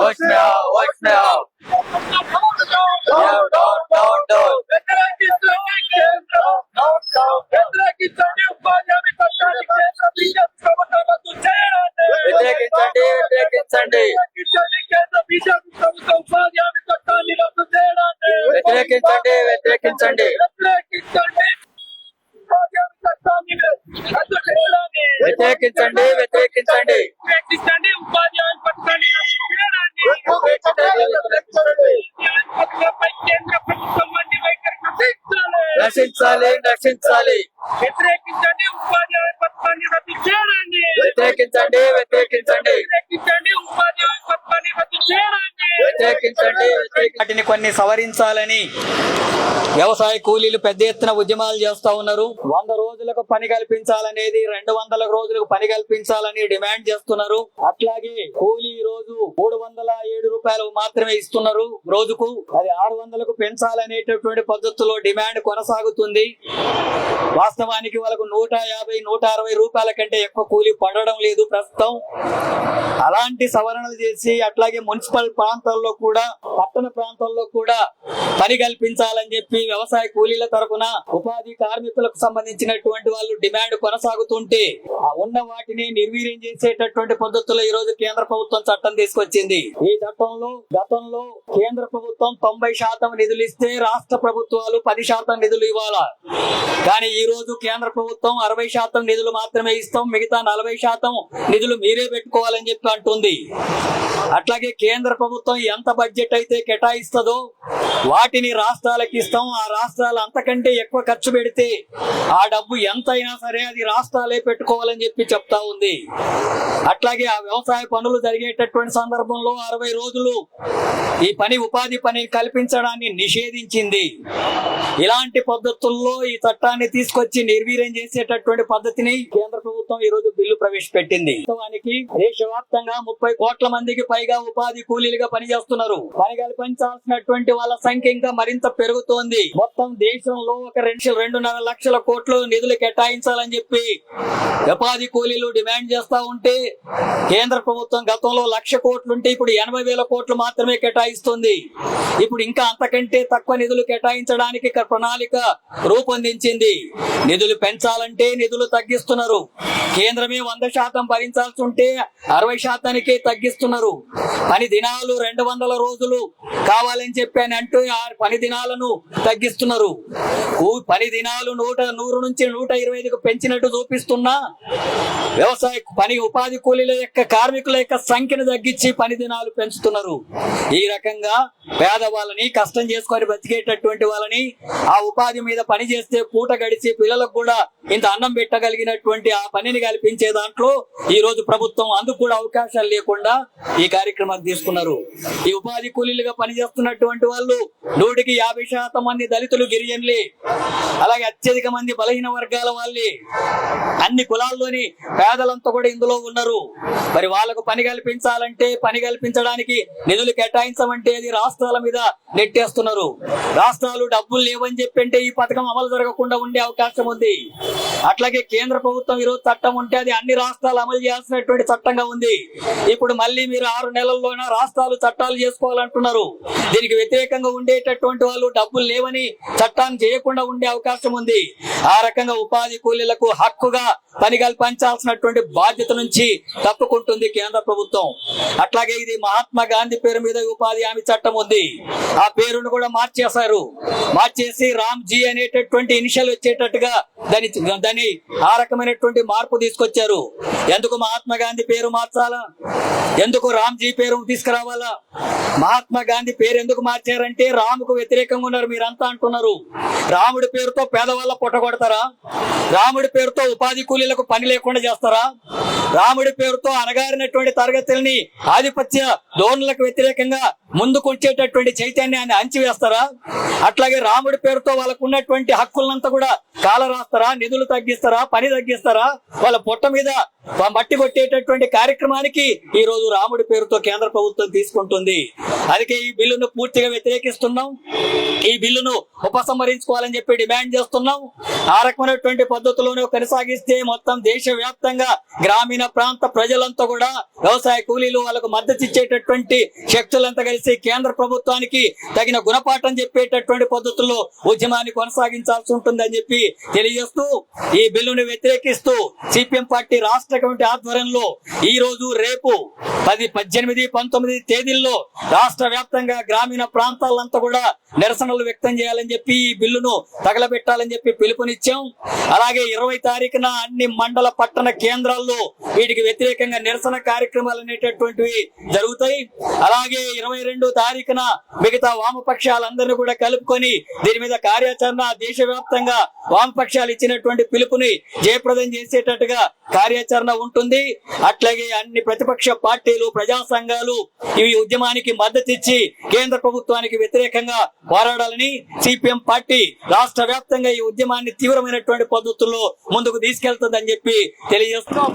Watch me out, watch me out. Yeah, don't, don't, don't. వ్యతిరేకించండి వ్యతిరేకించండి వ్యతిరేకించండి వ్యతిరేకించండి వ్యతిరేకించండి వ్యతిరేకించండి వ్యతిరేకించండి ఉపాధ్యాయుల పథకాన్ని నశించాలి నశించాలి వ్యతిరేకించండి ఉపాధ్యాయుల పథకాన్ని రద్దు చేయండి. వ్యతిరేకించండి కొన్ని సవరించాలని వ్యవసాయ కూలీలు పెద్ద ఎత్తున ఉద్యమాలు చేస్తా ఉన్నారు. వంద రోజులకు పని కల్పించాలనేది రెండు వందల రోజులకు పని కల్పించాలని డిమాండ్ చేస్తున్నారు. అట్లాగే కూలీ రోజు మూడు వందల ఏడు రూపాయలు మాత్రమే ఇస్తున్నారు రోజుకు. అది ఆరు వందలకు పెంచాలనేటటువంటి పద్ధతిలో డిమాండ్ కొనసాగుతుంది. వాస్తవానికి వాళ్ళకు నూట యాభై నూట అరవై రూపాయల కంటే ఎక్కువ కూలీ పడడం లేదు ప్రస్తుతం. అలాంటి సవరణలు చేసి అట్లాగే మున్సిపల్ ప్రాంతాల్లో కూడా పట్టణ ప్రాంతాల్లో కూడా పని కల్పించాలని చెప్పి వ్యవసాయ కూలీల తరఫున ఉపాధి కార్మికులకు సంబంధించినటువంటి వాళ్ళు డిమాండ్ కొనసాగుతుంటే ఉన్న వాటిని నిర్వీర్యం చేసేటటువంటి పద్ధతులు ఈ రోజు కేంద్ర ప్రభుత్వం చట్టం తీసుకొచ్చింది. ఈ చట్టంలో గతంలో కేంద్ర ప్రభుత్వం తొంభై శాతం నిధులు ఇస్తే రాష్ట్ర ప్రభుత్వాలు పది శాతం నిధులు ఇవ్వాలా. కానీ ఈ రోజు కేంద్ర ప్రభుత్వం అరవై శాతం నిధులు మాత్రమే ఇస్తాం మిగతా నలభై శాతం నిధులు మీరే పెట్టుకోవాలని చెప్పి అంటుంది. అట్లాగే కేంద్ర ప్రభుత్వం ఎంత బడ్జెట్ అయితే కేటాయిస్తుందో వాటిని రాష్ట్రాలకు ఇస్తాం. ఆ రాష్ట్రాలు అంతకంటే ఎక్కువ ఖర్చు పెడితే ఆ డబ్బు ఎంతైనా సరే అది రాష్ట్రాలే పెట్టుకోవాలని చెప్పి చెప్తా ఉంది. అట్లాగే ఆ వ్యవసాయ పనులు జరిగేటటువంటి సందర్భంలో అరవై రోజులు ఈ పని ఉపాధి పని కల్పించడాన్ని నిషేధించింది. ఇలాంటి పద్ధతుల్లో ఈ చట్టాన్ని తీసుకొచ్చి నిర్వీర్యం చేసేటటువంటి పద్ధతిని కేంద్ర ప్రభుత్వం ఈ రోజు బిల్లు ప్రవేశపెట్టింది. వాస్తవానికి దేశవ్యాప్తంగా ముప్పై కోట్ల మందికి పైగా ఉపాధి కూలీలుగా పనిచేస్తున్నారు. పని కల్పించాల్సినటువంటి వాళ్ళ సంఖ్య ఇంకా మరింత పెరుగుతోంది. మొత్తం దేశంలో ఒక రెండు రెండున్నర లక్షల కోట్లు నిధులు కేటాయించాలని చెప్పి ఉపాధి కూలీలు డిమాండ్ చేస్తా ఉంటే కేంద్ర ప్రభుత్వం గతంలో లక్ష కోట్లుంటే ఇప్పుడు ఎనభై వేల కోట్లు మాత్రమే కేటాయిస్తుంది. ఇప్పుడు ఇంకా అంతకంటే తక్కువ నిధులు కేటాయించడానికి ప్రణాళిక రూపొందించింది. నిధులు పెంచాలంటే నిధులు తగ్గిస్తున్నారు. కేంద్రమే వంద శాతం భరించాల్సి ఉంటే అరవై శాతానికే తగ్గిస్తున్నారు. పని దినాలు రెండు వందల రోజులు కావాలని చెప్పాను అంటూ ఆ పని దినాలను తగ్గిస్తున్నారు. పని దినాలు నూట నూరు నుంచి నూట ఇరవై ఐదుకు పెంచినట్టు చూపిస్తున్నా. వ్యవసాయ పని ఉపాధి కూలీల యొక్క కార్మికుల యొక్క సంఖ్యను తగ్గించి పని దినాలు పెంచుతున్నారు. ఈ రకంగా పేదవాళ్ళని కష్టం చేసుకొని బతికేటటువంటి వాళ్ళని ఆ ఉపాధి మీద పని చేస్తే పూట గడిచి పిల్లలకు కూడా ఇంత అన్నం పెట్టగలిగినటువంటి ఆ పనిని కల్పించే దాంట్లో ఈ రోజు ప్రభుత్వం అందుకు కూడా అవకాశాలు లేకుండా ఈ కార్యక్రమాన్ని తీసుకున్నారు. ఈ ఉపాధి కూలీలుగా చేస్తున్నటువంటి వాళ్ళు నూటికి యాభై శాతం మంది దళితులు గిరిజనులే. అలాగే అత్యధిక మంది బలహీన వర్గాల వాళ్ళే. అన్ని కులాల్లోని పేదలంతా కూడా ఇందులో ఉన్నారు. మరి వాళ్ళకు పని కల్పించాలంటే పని కల్పించడానికి నిధులు కేటాయించమంటే అది రాష్ట్రాల మీద నెట్టేస్తున్నారు. రాష్ట్రాలు డబ్బులు లేవని చెప్పంటే ఈ పథకం అమలు జరగకుండా ఉండే అవకాశం ఉంది. అట్లాగే కేంద్ర ప్రభుత్వం ఈరోజు చట్టం ఉంటే అది అన్ని రాష్ట్రాలు అమలు చేయాల్సినటువంటి చట్టంగా ఉంది. ఇప్పుడు మళ్ళీ మీరు ఆరు నెలల్లోన రాష్ట్రాలు చట్టాలు చేసుకోవాలంటున్నారు. దీనికి వ్యతిరేకంగా ఉండేటటువంటి వాళ్ళు డబ్బులు లేవని చట్టాన్ని చేయకుండా ఉండే అవకాశం ఉంది. ఆ రకంగా ఉపాధి కూలీలకు హక్కుగా పని కల్పించాల్సినటువంటి బాధ్యత నుంచి తప్పుకుంటుంది కేంద్ర ప్రభుత్వం. అట్లాగే ఇది మహాత్మా గాంధీ పేరు మీద ఉపాధి హామీ చట్టం ఉంది. ఆ పేరును కూడా మార్చేశారు. మార్చేసి రామ్ జీ అనేటటువంటి ఇనిషియల్ వచ్చేటట్టుగా దాని దాని ఆ రకమైనటువంటి మార్పు తీసుకొచ్చారు. ఎందుకు మహాత్మా గాంధీ పేరు మార్చాలా? ఎందుకు రామ్ జీ పేరు తీసుకురావాలా? మహాత్మా గాంధీ పేరు ఎందుకు మార్చారంటే రాముకు వ్యతిరేకంగా ఉన్నారు మీరంతా అంటున్నారు. రాముడి పేరుతో పేదవాళ్ళ పొట్టగొడతారా రాముడి పేరుతో ఉపాధి కూలీలకు పని లేకుండా చేస్తారా? రాముడి పేరుతో అనగారినటువంటి తరగతుల్ని ఆధిపత్య ధోరణులకు వ్యతిరేకంగా ముందుకు వచ్చేటటువంటి చైతన్యాన్ని అంచివేస్తారా? అట్లాగే రాముడి పేరుతో వాళ్ళకు ఉన్నటువంటి హక్కులంతా కూడా కాల రాస్తారా నిధులు తగ్గిస్తారా? పని తగ్గిస్తారా? వాళ్ళ పొట్ట మీద మట్టి కొట్టేటటువంటి కార్యక్రమానికి ఈ రోజు రాముడి పేరుతో కేంద్ర ప్రభుత్వం తీసుకుంటుంది. అందుకే ఈ బిల్లును పూర్తిగా వ్యతిరేకిస్తున్నాం. ఈ బిల్లును ఉపసంహరించుకోవాలని చెప్పి డిమాండ్ చేస్తున్నాం. ఆ రకమైనటువంటి పద్ధతిలోనే కొనసాగిస్తే మొత్తం దేశవ్యాప్తంగా గ్రామీణ ప్రాంత ప్రజలంతా కూడా వ్యవసాయ కూలీలు వాళ్ళకు మద్దతు ఇచ్చేటటువంటి శక్తులంతా కలిసి కేంద్ర ప్రభుత్వానికి తగిన గుణపాఠం చెప్పేటటువంటి పద్ధతుల్లో ఉద్యమాన్ని కొనసాగించాల్సి ఉంటుందని చెప్పి తెలియజేస్తూ ఈ బిల్లును వ్యతిరేకిస్తూ సిపిఎం పార్టీ రాష్ట్ర కమిటీ ఆధ్వర్యంలో ఈ రోజు రేపు పది పద్దెనిమిది పంతొమ్మిది తేదీల్లో రాష్ట్ర వ్యాప్తంగా గ్రామీణ ప్రాంతాలంతా కూడా నిరసనలు వ్యక్తం చేయాలని చెప్పి ఈ బిల్లును తగలబెట్టాలని చెప్పి పిలుపునిచ్చాం. అలాగే ఇరవై తారీఖున అన్ని మండల పట్టణ కేంద్రాల్లో వీటికి వ్యతిరేకంగా నిరసన కార్యక్రమాలు అనేటటువంటివి జరుగుతాయి. అలాగే ఇరవై రెండు తారీఖున మిగతా వామపక్షాలందరినీ కూడా కలుపుకొని దీని మీద కార్యాచరణ దేశవ్యాప్తంగా వామపక్షాలు ఇచ్చినటువంటి పిలుపుని జయప్రదం చేసేటట్టుగా కార్యాచరణ ఉంటుంది. అట్లాగే అన్ని ప్రతిపక్ష పార్టీలు ప్రజా సంఘాలు ఇవి ఉద్యమానికి మద్దతు ఇచ్చి కేంద్ర ప్రభుత్వానికి వ్యతిరేకంగా పోరాడాలని సిపిఎం పార్టీ రాష్ట్ర వ్యాప్తంగా ఈ ఉద్యమాన్ని తీవ్రమైనటువంటి పద్ధతుల్లో ముందుకు తీసుకెళ్తుందని చెప్పి తెలియజేస్తున్నాం